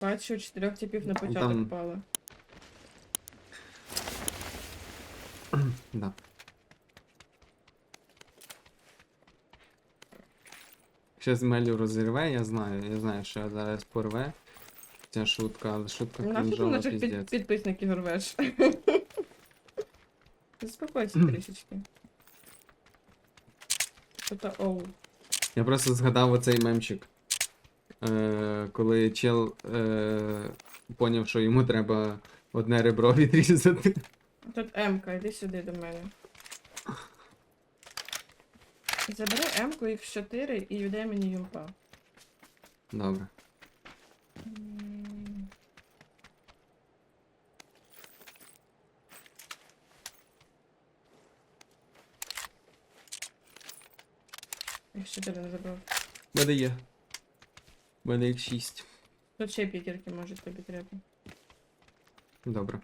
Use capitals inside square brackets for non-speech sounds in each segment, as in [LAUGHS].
Бачу, чотирьох типів на початок Там- впало. Да. Щас Мелю розірве, я знаю, я знаю, що я зараз порве. Ця шутка, але шутка Нафіг ти крінжова наших під, піздець. підписників рвеш? Заспокойся [LAUGHS] трішечки. Тобто, оу. Я просто згадав оцей мемчик. Е, коли чел е, поняв, що йому треба одне ребро [LAUGHS] відрізати. Тут М-ка, йди сюди до мене. Забери М-ку X4 і віддай мені юмпа. Добре. М. X4 не забрав. Мене є. У мене їх 6. Тут ще пікерки, може, тобі треба. Добре.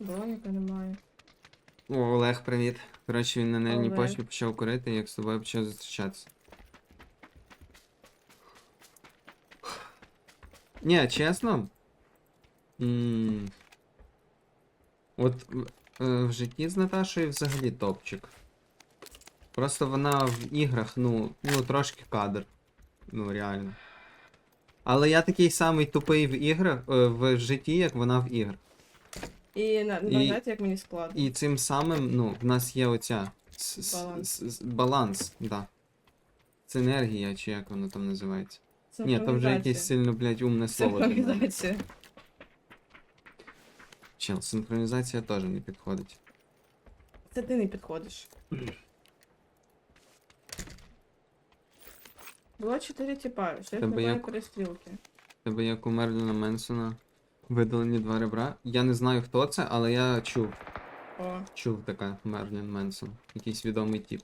Броніка немає. О, Олег, привіт. Коротше, він на нервній Олег. почві почав курити, як з тобою почав зустрічатися. Ні, чесно. м, От в- е, в житті з Наташею взагалі топчик. Просто вона в іграх, ну, ну, трошки кадр. Ну, реально. Але я такий самий тупий в іграх, е, в житті, як вона в іграх. І на, І- знаєте, як мені складно. І цим самим, ну, в нас є оця с- с- Баланс. с- с- баланс, да. Синергія, чи як воно там називається. Ні, то вже якесь сильно, блядь, умне слово. мене. Синхронізація. Чел, синхронізація теж не підходить. Це ти не підходиш. Було чотири тіпа, ще Тебе немає як- перестрілки. Тебе як у Мерліна Менсона видалені два ребра. Я не знаю, хто це, але я чув. О, Чув таке Мерлін Менсон. Якийсь відомий тип.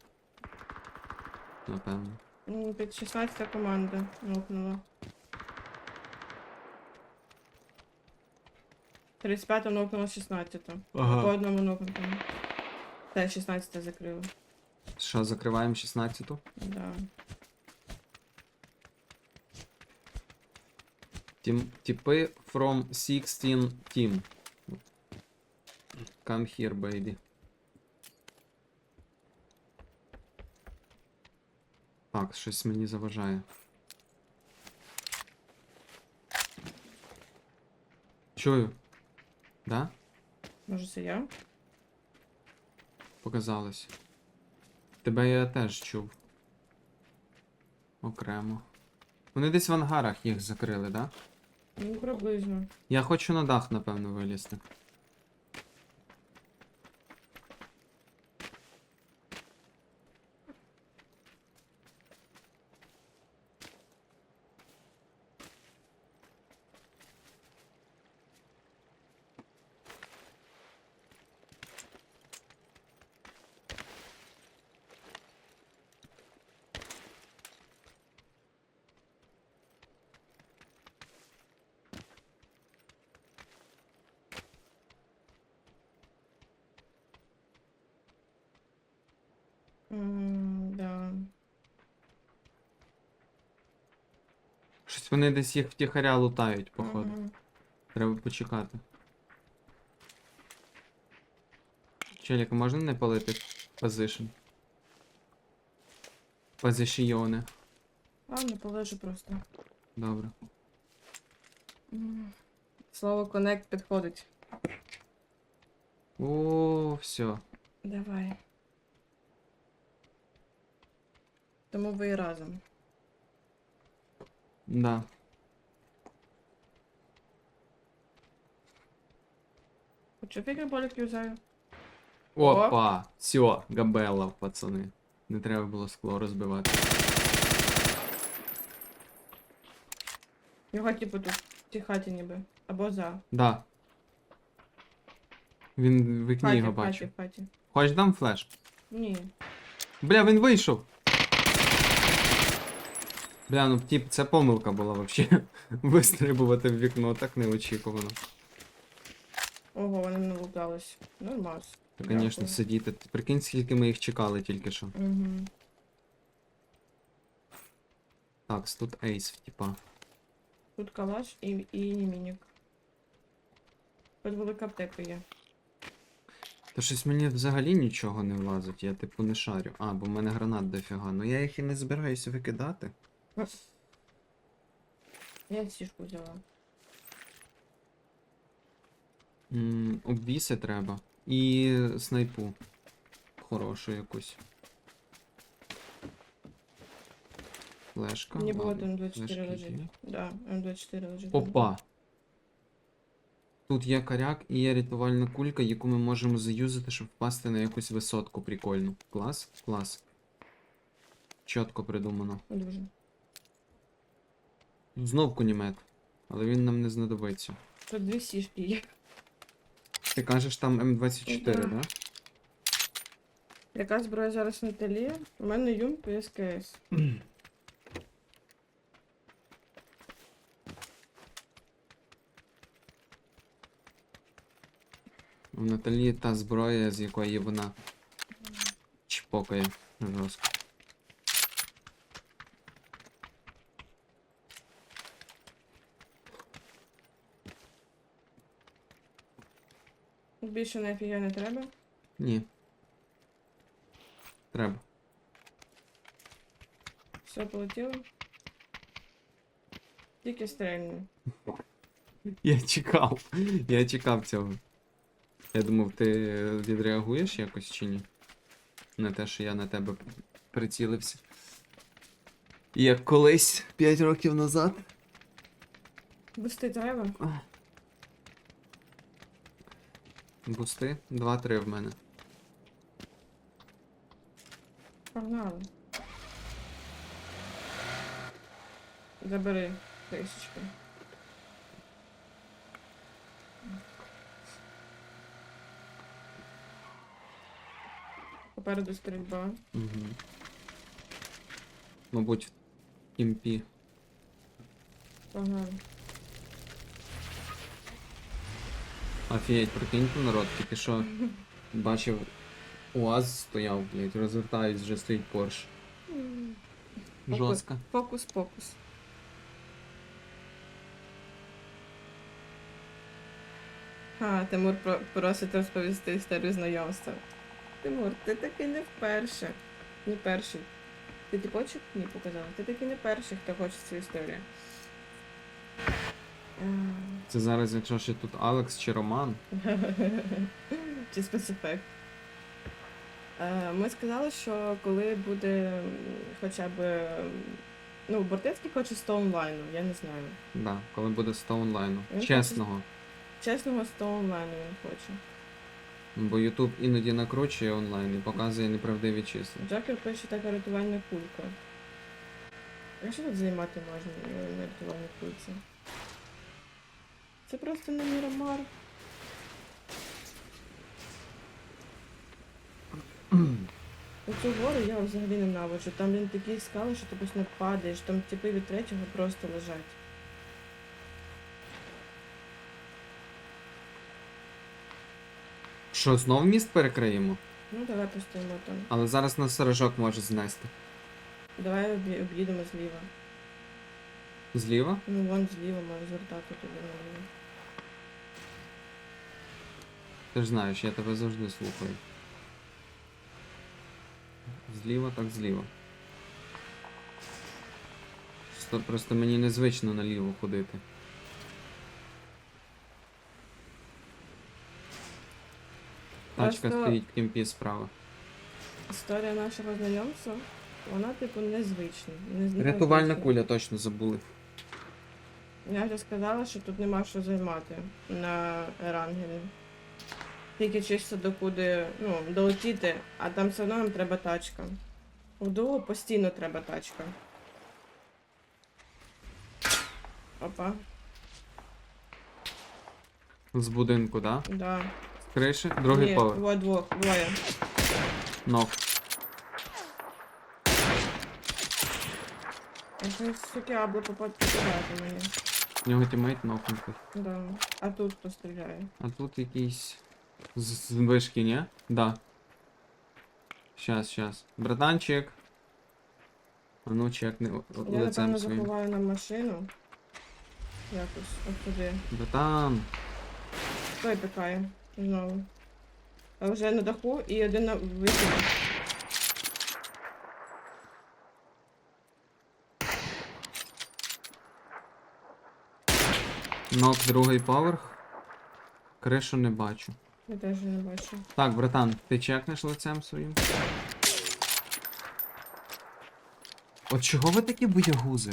Напевно. м, під 16 команда нокнула. 35 нокнула 16. По одному нокнутому. Та 16 закрила. Що, закриваємо 16-ту? Да. Типи from 16 team. Come here, baby. Так, щось мені заважає. Чую. Да? Може це я? Показалось. Тебе я теж чув. Окремо. Вони десь в ангарах їх закрили, да? Ну, приблизно. Я хочу на дах, напевно, вилізти. М, Да. Щось вони десь їх втіхаря лутають, походу. Мгм. Треба почекати. Челіка, можна не палити позишн? Позишіони. Ладно, полежу просто. Добре. М. Слово connect підходить. О, все. Давай. Тому ви і разом. Да. Хочу фігерболік юзаю. Опа! Все, габелла, пацани. Не треба було скло розбивати. Його типу тут в тій хаті ніби. Або за. Да. Він в вікні хаті, його в хаті, в хаті. Хоч дам флеш? Ні. Бля, він вийшов. Бля, ну тип, це помилка була вообще. [LAUGHS] Вистрибувати в вікно так неочікувано. Ого, вони не лутались. Нормас. Та, Звісно, сидіти. Ти Прикинь, скільки ми їх чекали тільки що. Угу. Так, тут ейс, типа. Тут калаш і, і мінік. Тут велика аптека є. Та щось мені взагалі нічого не влазить, я типу не шарю. А, бо в мене гранат дофіга. Ну я їх і не збираюся викидати. [LAUGHS] Я сішку взяла. М, обвіси треба. І снайпу. Хорошу якусь. Флешка. Мені було ладно, там 24 флешки лежить. є. Да, М24 лежить. Опа! Тут є коряк і є рятувальна кулька, яку ми можемо заюзати, щоб впасти на якусь висотку прикольну. Клас? Клас. Чітко придумано. Дуже. Знов кунімет. Але він нам не знадобиться. Тут дві сішки є. Ти кажеш там М24, Да. да? Яка зброя зараз на телі? У мене Юмп і СКС. У Наталі та зброя, з якої вона чпокає жорстко. Більше нафіга не треба. Ні. Треба. Все полетіло. Тільки стрельну. Я чекав. Я чекав цього. Я думав, ти відреагуєш якось чи ні? На те, що я на тебе прицілився. Як колись 5 років назад. Бусти треба? Бусти? 2-3 в мене. Погнали. Забери тисячку. Попереду стрільба. Угу. Мабуть, в імпі. Погнали. Офігеть, прикиньте народ, тільки що бачив УАЗ стояв, блядь, розвертаюсь, вже стоїть Порш. Жорстко. Фокус, фокус. А, Тимур про- просить розповісти історію знайомства. Тимур, ти такий не вперше. Не перший. Ти тіпочок? Ні, показала. Ти такий не перший, хто хоче цю історію. Ем, Це зараз, якщо ще тут Алекс чи Роман. [LAUGHS] Чи спецефект. Е, Ми сказали, що коли буде хоча б. Ну, Бортецький хоче 100 онлайну, я не знаю. Да, коли буде 100 онлайну. Він Чесного. Чесного 100 онлайну він хоче. Бо Ютуб іноді накручує онлайн і показує неправдиві числа. Джокер пише така рятувальна кулька. А що тут займати можна на рятувальній кульці? Це просто не мірамар. Оцю гору я взагалі ненавиджу. Там він такі скали, що ти постійно падаєш, там типи від третього просто лежать. Що, знов міст перекриємо? Ну давай постоїмо там. Але зараз нас сторожок може знести. Давай об'ї- об'їдемо зліва. Зліва? Ну вон зліва маю звертати туди наліво. Ти ж знаєш, я тебе завжди слухаю. Зліва, так зліва. Просто, просто мені незвично наліво ходити. Тачка Просто- стоїть в кімпі справа. Історія нашого знайомства, вона типу незвична. Не- Рятувальна куля точно забули. Я вже сказала, що тут нема що займати на ерангелі. Тільки чисто докуди, ну, долетіти, а там все одно нам треба тачка. У дуо постійно треба тачка. Опа, З будинку, да? да. З криші, другий Ні, поверх. во двох, двоє. Нок. Якось таке абло попадати мені. В нього тімейт нокнутий. Да. А тут хто стріляє? А тут якийсь з, з вишки, ні? Да. Щас, щас. Братанчик. А ну чекни о- Я, лицем напевно, своїм. заховаю на машину. Якось, от туди. Там. Той пікає. Знову. А вже на даху і один на вихід. Нок другий поверх. Кришу не бачу. Я теж не бачу. Так, братан, ти чекнеш лицем своїм? От чого ви такі боягузи?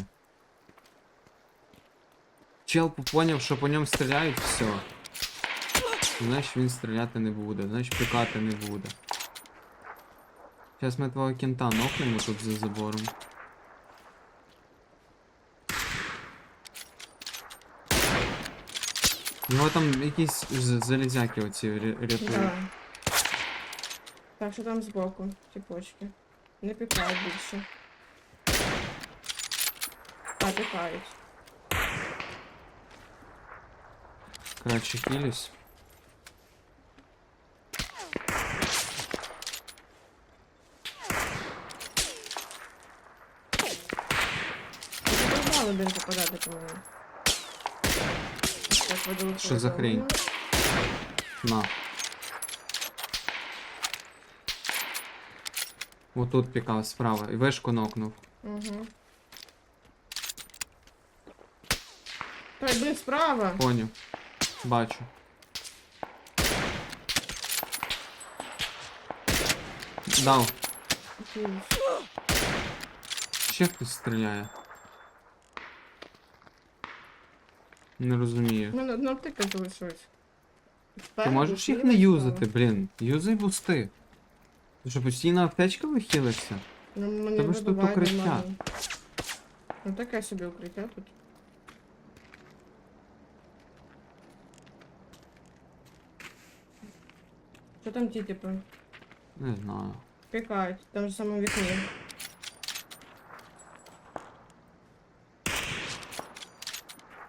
Чел поняв, що по ньому стріляють, все. Значить він стріляти не буде, значить пікати не буде. Зараз ми твого кінта нокнемо тут за забором. Його там якісь залізяки оці ря- рятують. Да. Так, що там збоку? Ті почки. Не пікають більше. А, пікають. Краще хилюсь. Ти мало один попадати по мені. Так, воду Що за хрень? На. Отут пікав справа. І вишку нокнув. Угу. Той, блін, справа. Поняв. Бачу. Дав. Якийсь. Ще хтось стріляє. Не розумію. У мене одна аптека залишилась. Ти можеш їх не юзати, блін. Юзай бусти. Ти що, постійно аптечка вихилишся? Ну, мене Тебе ж тут вибиває укриття. нормально. Ну таке собі укриття тут. Що там ті, типу? Не знаю. Пікають, там же саме вікні.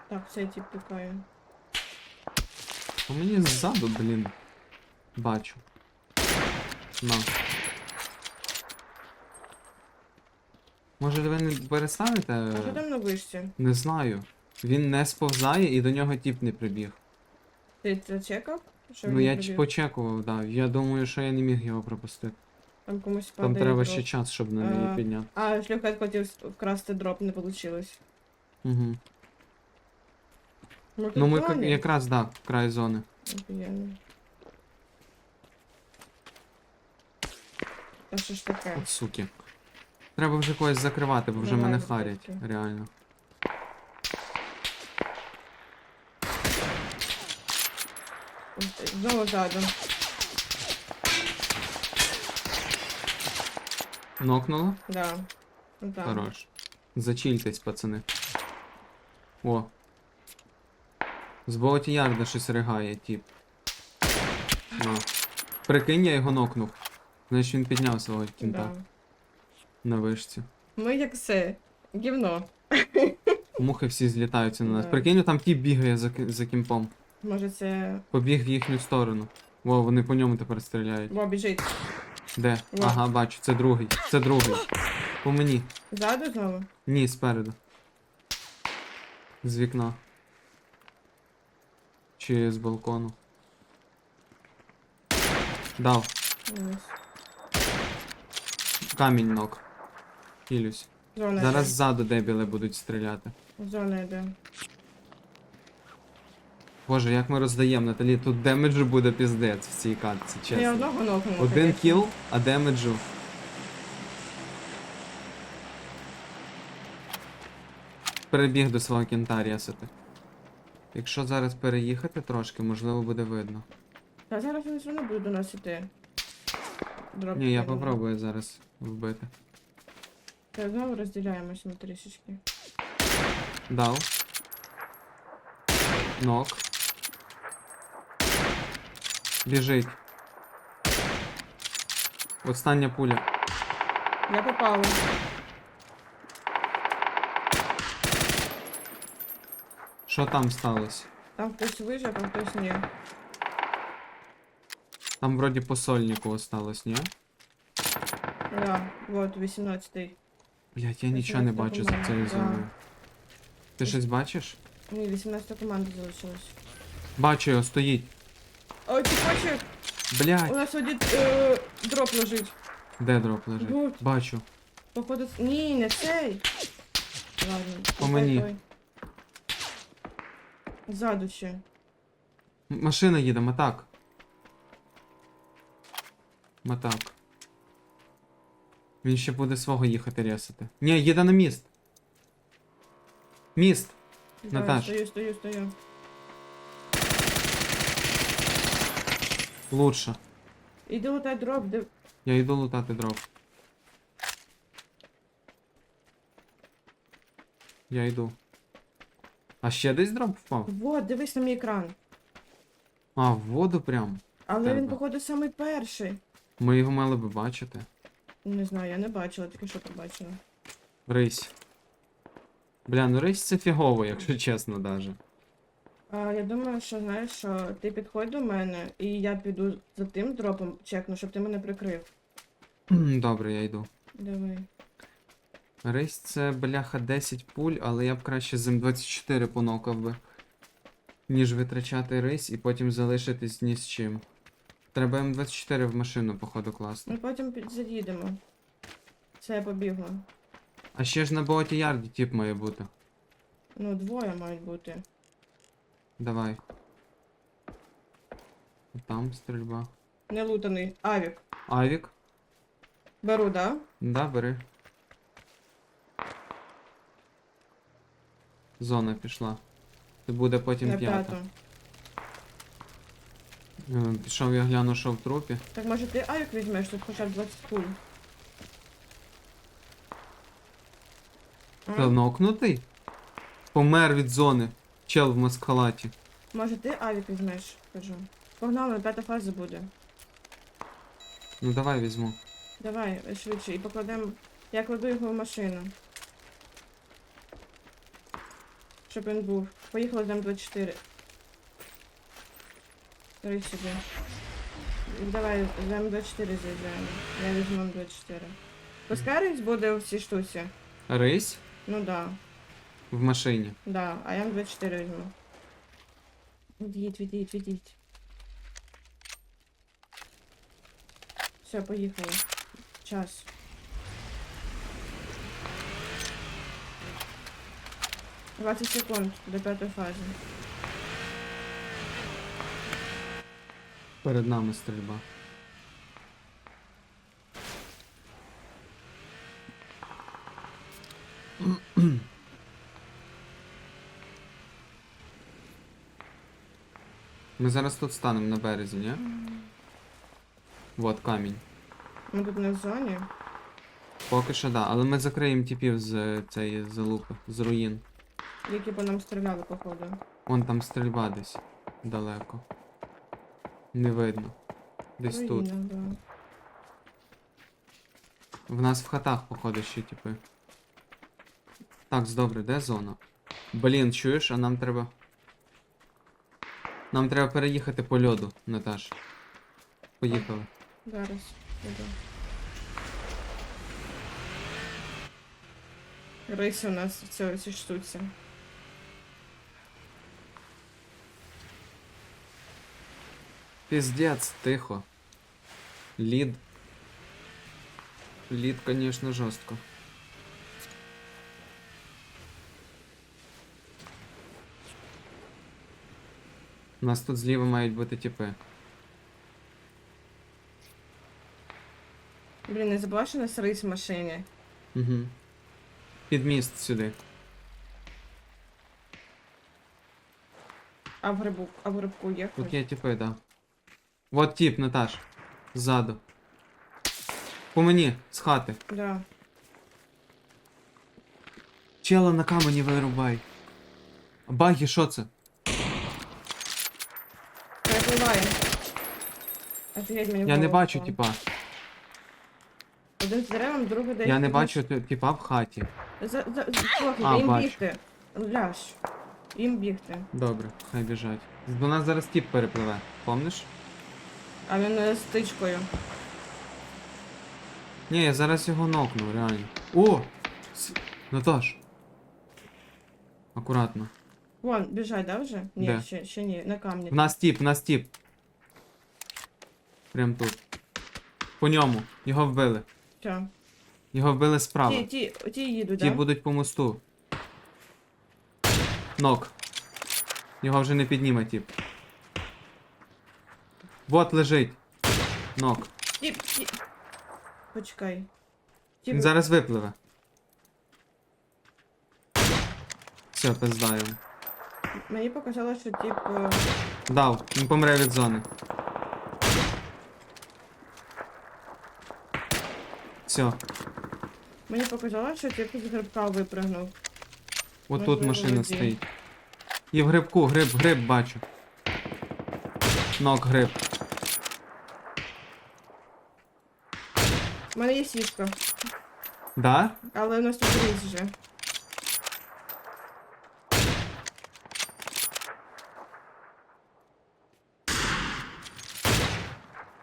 Так, цей тип пікає. По мені ззаду, блін. Бачу. На. Може ви не переставите? А що там на вишці? Не знаю. Він не сповзає і до нього тіп не прибіг. Ти це чекав? Що ну він я прибіг? почекував, да. Я думаю, що я не міг його пропустити. Там комусь Там треба ще час, щоб на неї підняти. А, шлюхет хотів вкрасти дроп, не вийшло. Угу. Ну, Ну ми зоні. якраз, да, край зони. Офігенно. Та що ж таке? От суки. Треба вже когось закривати, бо вже Давай, мене харять, реально. Знову ззаду. Нокнуло? Да. Ну, там. Хорош. Зачільтесь, пацани. О. З Боуті Ярда щось ригає, тип. На. Прикинь, я його нокнув. Значить він підняв свого кінта Да. на вишці. Ми як все. Гівно. Мухи всі злітаються на нас. Да. Прикинь, там тіп бігає за, ки- за кімпом. Може це. Побіг в їхню сторону. Во, вони по ньому тепер стріляють. Во, біжить. Де? Во. Ага, бачу, це другий. Це другий. По мені. Ззаду знову? Ні, спереду. З вікна. Чи з балкону. Дав. Камінь ног. Хілюсь. Зона Зараз йде. ззаду дебіли будуть стріляти. Зона йде. Боже, як ми роздаємо, Наталі, тут демеджу буде піздець в цій катці, Я одного нокнула. Один кіл, а демеджу. Перебіг до свого кінта рєсати. Якщо зараз переїхати трошки, можливо буде видно. Та зараз вони все одно будуть до нас іти. Дроп Ні, я попробую зараз вбити. Та знову розділяємось ми трішечки. Дав. Нок. Біжить. Остання пуля. Я попала. Що там сталося? Там хтось вижив, а хтось ні. Там вроді по сольнику осталось, ні? Да, вот, 18-й. Блять, я нічого не бачу за цією Да. зоною. Ти щось бачиш? Ні, 18 команда залишилась. Бачу його, стоїть. О, ти хочеш? У Блять, нас один е, дроп лежить. де дроп лежить? Вот. Бачу. Походу. Ні, не цей. Ладно. По той, мені. той. Ззаду ще. М- Машина їде, матак. Матак. Він ще буде свого їхати ресати. Ні, їде на міст. Міст. Да, Наташ. Стою, стою, стою. Лучше. Іди лутай дроп, де. Я йду лутати дроп. Я йду. А ще десь дроп впав? Вот, дивись на мій екран. А, в воду прям. Але Тебе. він, походу, самий перший. Ми його мали би бачити. Не знаю, я не бачила, тільки що побачила. Рись. Бля, ну рись це фігово, якщо чесно даже. А, я думаю, що знаєш, що ти підходь до мене, і я піду за тим дропом чекну, щоб ти мене прикрив. Добре, я йду. Давай. Рись це бляха 10 пуль, але я б краще з М24 понокав би. Ніж витрачати рись і потім залишитись ні з чим. Треба М24 в машину, походу, класти. Ми потім під- заїдемо. Це я побігла. А ще ж на боті ярді тип має бути. Ну, двоє мають бути. Давай. Там стрільба. Не лутаний. Авік. Авік? Беру, да? Да, бери. Зона пішла. Це буде потім На п'ята. п'яту. Е, Пішов я гляну, що в трупі. Так може ти авік візьмеш, тут хоча б 20 пуль. А? Та нокнутий? Помер від зони. Чел в маскалаті. Може ти авік візьмеш, кажу. Погнали, п'ята фаза буде. Ну давай візьму. Давай, швидше, і покладемо. Я кладу його в машину. Щоб він був. Поїхали з М24. Бери сюди. Давай з М24 з'їжджаємо. Я візьму М24. Пускай рейс буде у цій штуці. Рись Ну да, в машині. да, а я М24 візьму. Від'їдь, від'їдь, від'їдь. Все, поїхали. Час. Двадцять секунд до п'ятої фази. Перед нами стрільба. Ми зараз тут станемо на березі, ні? Вот камінь. Ми тут не в зоні. Поки що да, але ми закриємо типів з цієї залупи, з руїн. Які по нам стріляли, походу. Вон там стрільба десь далеко. Не видно. Десь тут. Да. В нас в хатах, походу, ще типи. Так, добре, де зона? Блін, чуєш, а нам треба. Нам треба переїхати по льоду, Наташ. Поїхали. Зараз. Іду. Рейс у нас в цій штуці. Піздець, тихо. Лід. Лід, конечно, жорстко. У нас тут зліва мають бути типи. Блін, не забула, що нас рейс в машині. Угу. Під міст сюди. А в грибу, а в грибку є Тут є типи, да. Вот тип, Наташ. Ззаду. По мені, з хати. Да. Чела на камені вирубай. Баги, що це? Перепливає. Офігеть, мені Я не бачу, типа. Один з деревом, другий десь. Я не бачу ти- типа в хаті. За, за, А, їм бачу. бігти. Ляж. Їм бігти. Добре, хай біжать. До нас зараз тип перепливе, помниш? А він е, з тичкою. Ні, я зараз його нокну, реально. О! С- Наташ. Акуратно. Вон, біжать, да, вже? Ні, Де? ще, ще ні, на камні. В нас тіп, в нас тіп. Прям тут. По ньому. Його вбили. Все. Його вбили справа. Ті, ті, ті їдуть, Ті да? будуть по мосту. Нок. Його вже не підніме тіп. Вот лежить. Нок. Ті, ті. Почекай. Ті, Він зараз випливе. Все, пиздаємо. Мені показало, що тип. е, Дав, він помре від зони. Все, Мені показало, що тип з грибка випрыгнув. отут Можливо, машина стоїть. І в грибку, гриб, гриб бачу. Нок гриб. У мене є сітка, Да? але у нас тут різ вже.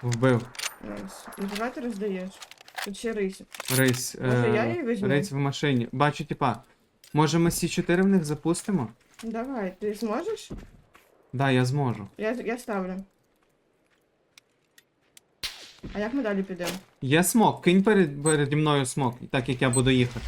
Вбив. Найс. Ну, давай ти роздаєш. Тут ще рись. Рейс. Може, я її візьму? Рейс в машині. Бачу, типа. Може ми Сі4 в них запустимо? Давай, ти зможеш? Да, я зможу. Я, я ставлю. А як ми далі підемо? Є смок, кинь перед, переді мною смок, так як я буду їхати.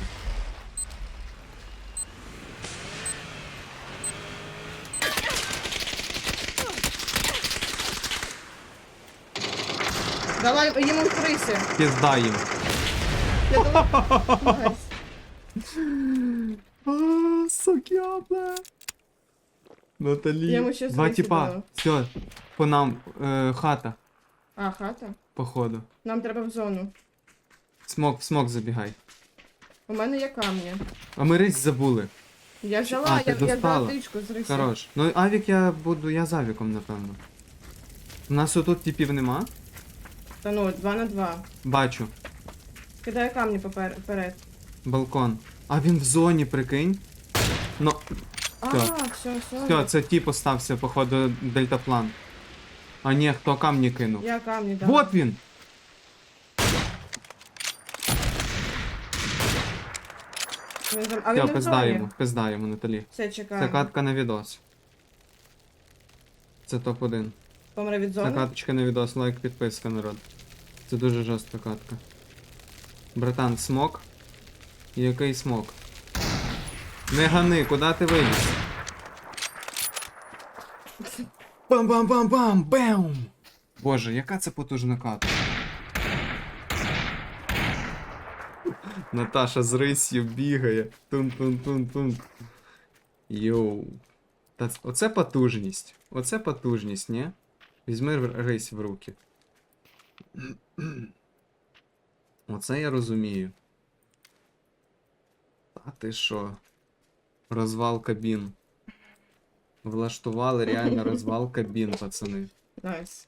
Давай їм криси. Пізда їм. Я думаю... [LAUGHS] Найс. А, сук'ябла. Наталі. Я йому Два дала. Все, по нам е, хата, А, хата? Походу. Нам треба в зону. Смок, в смок забігай. У мене є камні. А ми рись забули. Я взяла, А, ти я, я достала? дала тичку з риси. Хорош. Ну авік я буду, я з авіком, напевно. У нас отут типів нема. Та ну, два на два. Бачу. Кидаю камні попер- вперед. Балкон. А він в зоні, прикинь. Ну, А, все, все. все, це тіп остався, походу, дельтаплан. А ні, хто камні кинув. Я камні дала. Вот він! Він А Все, не в пиздаємо, зоні. пиздаємо, Наталі. Все, чекаємо. Це катка на відос. Це топ-1. Помре від Це зони. каточка на відос, лайк, підписка, народ. Це дуже жорстка катка. Братан, смок? Який смок? Не гани, куди ти виліз? Бам-бам-бам-бам! Бем! Боже, яка це потужна катка. Наташа з рисью бігає. Тун-тун-тун-тун. Йоу. Оце потужність. Оце потужність, ні? Візьми р- рись в руки. Оце я розумію. А ти що? Розвал кабін. Влаштували реально [LAUGHS] розвал кабін, пацани. Найс.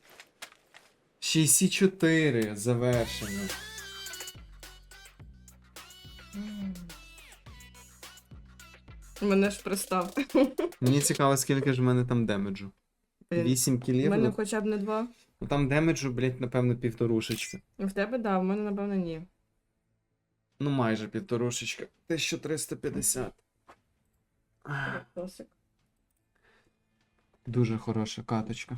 64 завершено. Мене ж пристав. [LAUGHS] Мені цікаво, скільки ж в мене там демеджу. 8 У мене ну, хоча б не два. Ну там демеджу, блять, напевно, півторушечки. В тебе, да, в мене, напевно, ні. Ну майже півторушечка. 1350. Тосик. Дуже хороша каточка.